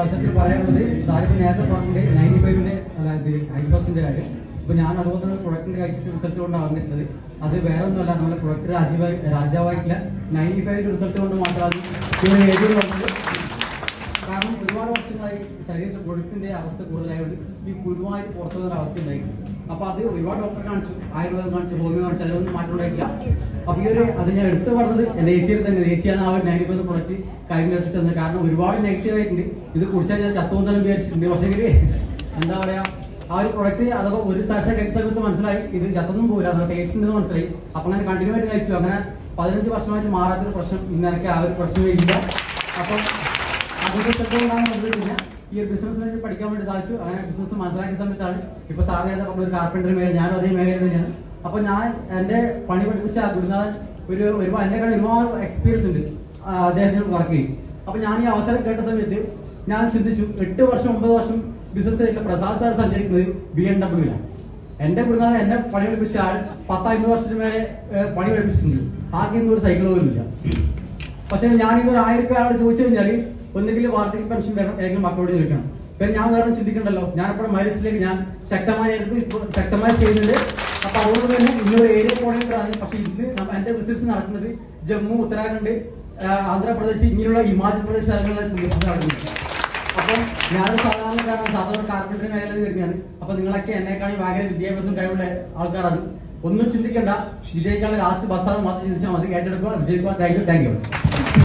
അവസരത്തിൽ പറയാനുള്ളത് സാറിപ്പ് നേരത്തെ പറഞ്ഞിട്ട് നയന്റി ഫൈവിന്റെ അതായത് ഹൈഡ്രോസിന്റെ കാര്യം. അപ്പോൾ ഞാൻ അതുപോലെ പ്രൊഡക്റ്റിന്റെ കഴിച്ചിട്ട് റിസൾട്ട് കൊണ്ടാണ് വന്നിട്ടുള്ളത് അത് വേറെ ഒന്നുമല്ല നമ്മുടെ പ്രൊഡക്റ്റ് രാജ്യവായി രാജാവായിട്ടില്ല. നയന്റി ഫൈവിന്റെ റിസൾട്ട് കൊണ്ട് മാത്രമാണ് ഒരു വന്നത് കാരണം ഒരുപാട് വർഷങ്ങളായി ശരീരത്തിൽ കൊഴുപ്പിന്റെ അവസ്ഥ കൂടുതലായതുകൊണ്ട് ഈ കുരുവായിട്ട് പുറത്തു വരുന്ന അവസ്ഥ ഉണ്ടായി അപ്പൊ അത് ഒരുപാട് ഡോക്ടറെ കാണിച്ചു. ആയുർവേദം കാണിച്ചു ഹോമിയോ കാണിച്ചു അതിലൊന്നും മാറ്റം ഉണ്ടായിട്ടില്ല. അപ്പൊ ഈ ഒരു അത് ഞാൻ എടുത്തു പറഞ്ഞത് എന്റെ ഏച്ചിയിൽ തന്നെ. ഏച്ചിയാണ് ആ ഒരു നൈനിപ്പ് പുറത്ത് കാര്യങ്ങൾ എത്തിച്ചത് കാരണം ഒരുപാട് നെഗറ്റീവ് ആയിട്ടുണ്ട്. ഇത് കുടിച്ചാൽ ഞാൻ ചത്തോന്നലും വിചാരിച്ചിട്ടുണ്ട്. പക്ഷേ എന്താ പറയാ ആ ഒരു പ്രൊഡക്റ്റ് അഥവാ ഒരു സാക്ഷാ കഴിച്ച സമയത്ത് മനസ്സിലായി. ഇത് ചത്തൊന്നും പോകില്ല അത് ടേസ്റ്റ് ഉണ്ടെന്ന് മനസ്സിലായി. അപ്പൊ അങ്ങനെ കണ്ടിന്യൂ ആയിട്ട് കഴിച്ചു. അങ്ങനെ പതിനഞ്ച് വർഷമായിട്ട് മാറാത്തൊരു പ്രശ്നം ഇന്നലൊക്കെ ആ ഒരു പ്രശ്നമേ ഇല്ല. അപ്പം ചെറുപ്പങ്ങളാണ് വന്നിട്ടില്ല ഈ ഒരു ബിസിനസ് വേണ്ടി പഠിക്കാൻ വേണ്ടി സാധിച്ചു. അങ്ങനെ ബിസിനസ് മനസ്സിലാക്കിയ സമയത്താണ് ഇപ്പൊ സാറിന് ഒരു കാർപ്പന്റർ മേഖല ഞാനും അതേ മേഖല തന്നെയാണ്. അപ്പൊ ഞാൻ എന്റെ പണി പഠിപ്പിച്ച ഗുരുനാഥൻ ഒരു ഒരുപാട് എന്നെ കാണാൻ ഒരുപാട് എക്സ്പീരിയൻസ് ഉണ്ട്. അദ്ദേഹത്തിന് വർക്ക് ചെയ്യും. അപ്പൊ ഞാൻ ഈ അവസരം കേട്ട സമയത്ത് ഞാൻ ചിന്തിച്ചു എട്ട് വർഷം ഒമ്പത് വർഷം ബിസിനസ്സിലേക്ക് പ്രസാദ് സാർ സഞ്ചരിക്കുന്നത് ബി എം ഡബ്ല്യൂലാണ് എന്റെ ഗുരുനാഥൻ എന്നെ പണി പഠിപ്പിച്ച ആൾ പത്തമ്പത് വർഷത്തിന് മേലെ പണി പഠിപ്പിച്ചിട്ടുണ്ട്. ആകെ ഒരു സൈക്കിൾ പോലും ഇല്ല. പക്ഷെ ഞാൻ ഇതൊരു ആയിരം രൂപ അവിടെ ചോദിച്ചു കഴിഞ്ഞാൽ ഒന്നുകിൽ വാർദ്ധക്യ പെൻഷൻ വേണം ഏതെങ്കിലും മക്കളോട് ചോദിക്കണം. പിന്നെ ഞാൻ വേറെ ചിന്തിക്കണ്ടല്ലോ. ഞാൻ ഇപ്പോൾ മൈലസിലേക്ക് ഞാൻ ശക്തമായി ശക്തമായി ചെയ്യുന്നത് അപ്പൊ അതുകൊണ്ട് തന്നെ ഇന്നൊരു ഏരിയ പോകണമെങ്കിലാണ് പക്ഷെ ഇന്ന് എന്റെ ബിസിനസ് നടക്കുന്നത് ജമ്മു ഉത്തരാഖണ്ഡ് ആന്ധ്രാപ്രദേശ് ഇങ്ങനെയുള്ള ഹിമാചൽ പ്രദേശ് സ്ഥലങ്ങളിലെ ബിസിനസ് അപ്പം ഞാൻ സാധാരണക്കാരാണ് സാധാരണ കാർപ്പന്ററി മേഖലയിൽ വരുന്നതാണ്. അപ്പൊ നിങ്ങളൊക്കെ എന്നെക്കാണി ഭയങ്കര വിദ്യാഭ്യാസം കഴിവുള്ള ആൾക്കാരാണ്. ഒന്നും ചിന്തിക്കണ്ട. വിജയിക്കാനുള്ള ലാസ്റ്റ് ബസ്സാണ് മാത്രം ചിന്തിച്ചാൽ മതി. ഏറ്റെടുക്കുക. വിജയിക്കുക. Thank you thank you